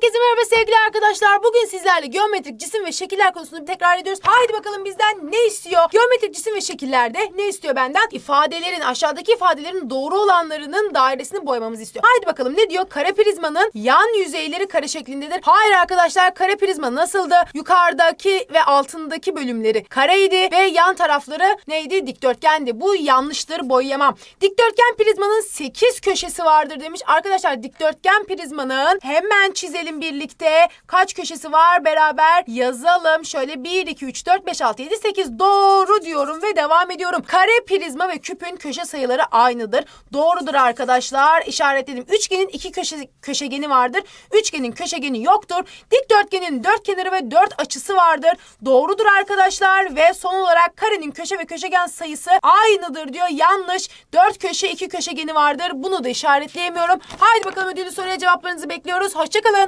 Herkese merhaba sevgili arkadaşlar. Bugün sizlerle geometrik cisim ve şekiller konusunu tekrar ediyoruz. Haydi bakalım bizden ne istiyor? Geometrik cisim ve şekillerde ne istiyor benden? İfadelerin, aşağıdaki ifadelerin doğru olanlarının dairesini boyamamızı istiyor. Haydi bakalım ne diyor? Kare prizmanın yan yüzeyleri kare şeklindedir. Hayır arkadaşlar kare prizma nasıldı? Yukarıdaki ve altındaki bölümleri kareydi ve yan tarafları neydi? Dikdörtgendi. Bu yanlıştır boyayamam. Dikdörtgen prizmanın 8 köşesi vardır demiş. Arkadaşlar dikdörtgen prizmanın hemen çizelim birlikte. Kaç köşesi var beraber yazalım. Şöyle 1, 2, 3, 4, 5, 6, 7, 8 doğru diyorum ve devam ediyorum. Kare prizma ve küpün köşe sayıları aynıdır. Doğrudur arkadaşlar. İşaretledim. Üçgenin iki köşe, köşegeni vardır. Üçgenin köşegeni yoktur. Dikdörtgenin dört kenarı ve dört açısı vardır. Doğrudur arkadaşlar ve son olarak karenin köşe ve köşegen sayısı aynıdır diyor. Yanlış. Dört köşe iki köşegeni vardır. Bunu da işaretleyemiyorum. Haydi bakalım ödüllü soruya cevaplarınızı bekliyoruz. Hoşçakalın.